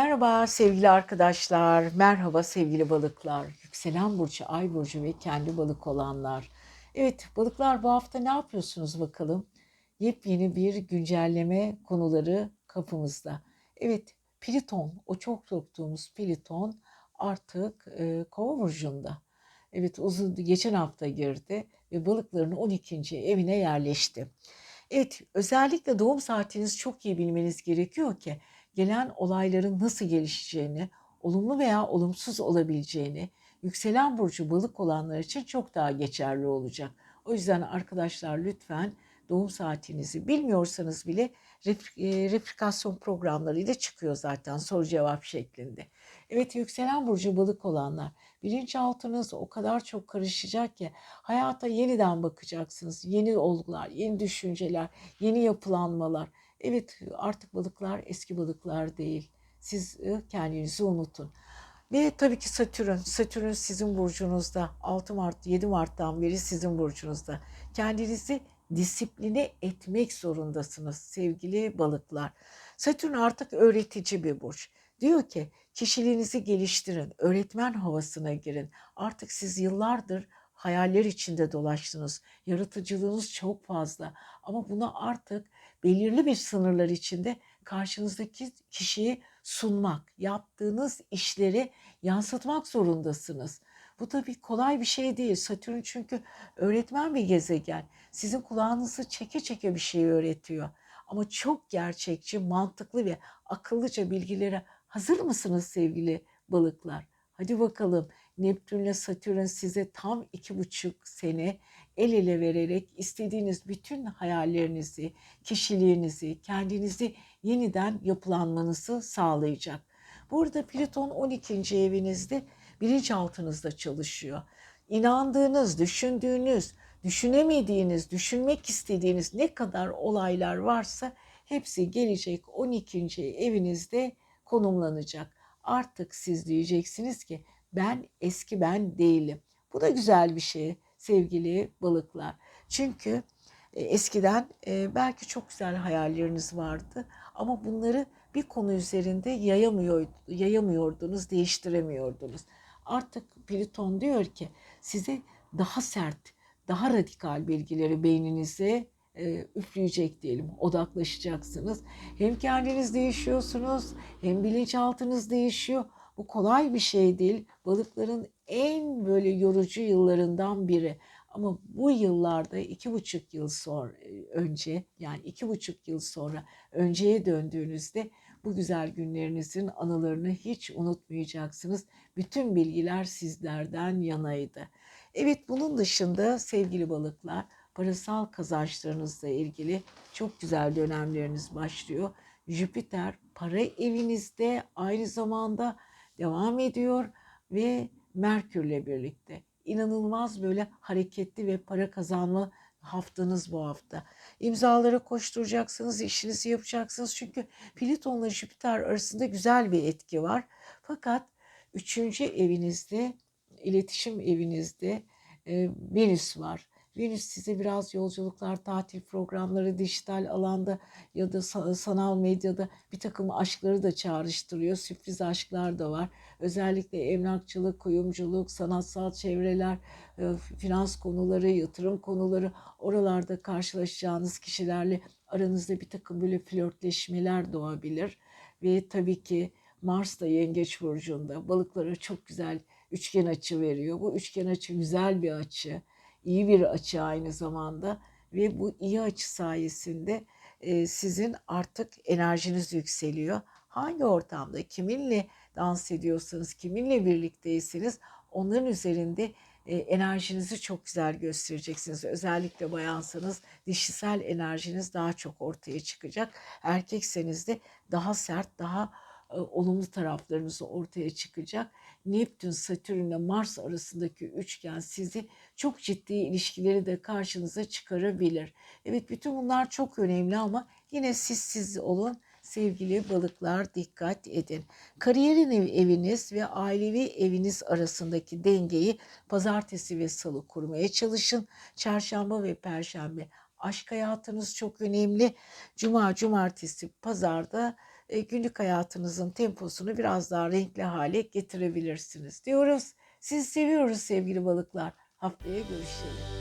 Merhaba sevgili arkadaşlar, merhaba sevgili balıklar, yükselen burcu, ay burcu ve kendi balık olanlar. Evet balıklar bu hafta ne yapıyorsunuz bakalım? Yepyeni bir güncelleme konuları kapımızda. Evet Pliton, o çok korktuğumuz Pliton artık e, Kova burcunda. Evet uzun geçen hafta girdi ve balıkların 12. evine yerleşti. Evet özellikle doğum saatinizi çok iyi bilmeniz gerekiyor ki gelen olayların nasıl gelişeceğini, olumlu veya olumsuz olabileceğini, yükselen burcu balık olanlar için çok daha geçerli olacak. O yüzden arkadaşlar lütfen doğum saatinizi bilmiyorsanız bile e, replikasyon programlarıyla çıkıyor zaten soru cevap şeklinde. Evet yükselen burcu balık olanlar bilinçaltınız o kadar çok karışacak ki hayata yeniden bakacaksınız. Yeni olgular, yeni düşünceler, yeni yapılanmalar. Evet artık balıklar eski balıklar değil. Siz e, kendinizi unutun. Ve tabii ki Satürn. Satürn sizin burcunuzda. 6 Mart, 7 Mart'tan beri sizin burcunuzda. Kendinizi disipline etmek zorundasınız sevgili balıklar. Satürn artık öğretici bir burç. Diyor ki kişiliğinizi geliştirin, öğretmen havasına girin. Artık siz yıllardır hayaller içinde dolaştınız. Yaratıcılığınız çok fazla ama bunu artık belirli bir sınırlar içinde karşınızdaki kişiyi sunmak, yaptığınız işleri yansıtmak zorundasınız. Bu tabii kolay bir şey değil. Satürn çünkü öğretmen bir gezegen. Sizin kulağınızı çeke çeke bir şey öğretiyor. Ama çok gerçekçi, mantıklı ve akıllıca bilgilere hazır mısınız sevgili balıklar? Hadi bakalım Neptünle Satürn size tam iki buçuk sene el ele vererek istediğiniz bütün hayallerinizi, kişiliğinizi, kendinizi yeniden yapılanmanızı sağlayacak. Burada Plüton 12. evinizde bilinçaltınızda çalışıyor. İnandığınız, düşündüğünüz, düşünemediğiniz, düşünmek istediğiniz ne kadar olaylar varsa hepsi gelecek 12. evinizde konumlanacak. Artık siz diyeceksiniz ki ben eski ben değilim. Bu da güzel bir şey sevgili balıklar. Çünkü e, eskiden e, belki çok güzel hayalleriniz vardı ama bunları bir konu üzerinde yayamıyor, yayamıyordunuz, değiştiremiyordunuz. Artık Plüton diyor ki size daha sert, daha radikal bilgileri beyninize e, üfleyecek diyelim, odaklaşacaksınız. Hem kendiniz değişiyorsunuz, hem bilinçaltınız değişiyor. Bu kolay bir şey değil. Balıkların en böyle yorucu yıllarından biri. Ama bu yıllarda iki buçuk yıl sonra önce yani iki buçuk yıl sonra önceye döndüğünüzde bu güzel günlerinizin anılarını hiç unutmayacaksınız. Bütün bilgiler sizlerden yanaydı. Evet bunun dışında sevgili balıklar parasal kazançlarınızla ilgili çok güzel dönemleriniz başlıyor. Jüpiter para evinizde aynı zamanda devam ediyor ve Merkürle birlikte inanılmaz böyle hareketli ve para kazanma haftanız bu hafta. İmzalara koşturacaksınız, işinizi yapacaksınız. Çünkü Plüton'la Jüpiter arasında güzel bir etki var. Fakat üçüncü evinizde, iletişim evinizde e, Venüs var. Venüs size biraz yolculuklar, tatil programları, dijital alanda ya da sanal medyada bir takım aşkları da çağrıştırıyor. Sürpriz aşklar da var. Özellikle emlakçılık, kuyumculuk, sanatsal çevreler, e, finans konuları, yatırım konuları oralarda karşılaşacağınız kişilerle aranızda bir takım böyle flörtleşmeler doğabilir. Ve tabii ki Mars da Yengeç Burcu'nda balıklara çok güzel üçgen açı veriyor. Bu üçgen açı güzel bir açı iyi bir açı aynı zamanda ve bu iyi açı sayesinde e, sizin artık enerjiniz yükseliyor. Hangi ortamda kiminle dans ediyorsanız, kiminle birlikteyseniz onların üzerinde e, enerjinizi çok güzel göstereceksiniz. Özellikle bayansanız dişisel enerjiniz daha çok ortaya çıkacak. Erkekseniz de daha sert, daha olumlu taraflarınız ortaya çıkacak. Neptün, Satürn ile Mars arasındaki üçgen sizi çok ciddi ilişkileri de karşınıza çıkarabilir. Evet bütün bunlar çok önemli ama yine siz siz olun sevgili balıklar dikkat edin. Kariyerin ev, eviniz ve ailevi eviniz arasındaki dengeyi pazartesi ve salı kurmaya çalışın. Çarşamba ve perşembe aşk hayatınız çok önemli. Cuma, cumartesi, pazarda e, günlük hayatınızın temposunu biraz daha renkli hale getirebilirsiniz diyoruz. Sizi seviyoruz sevgili balıklar. Haftaya görüşelim.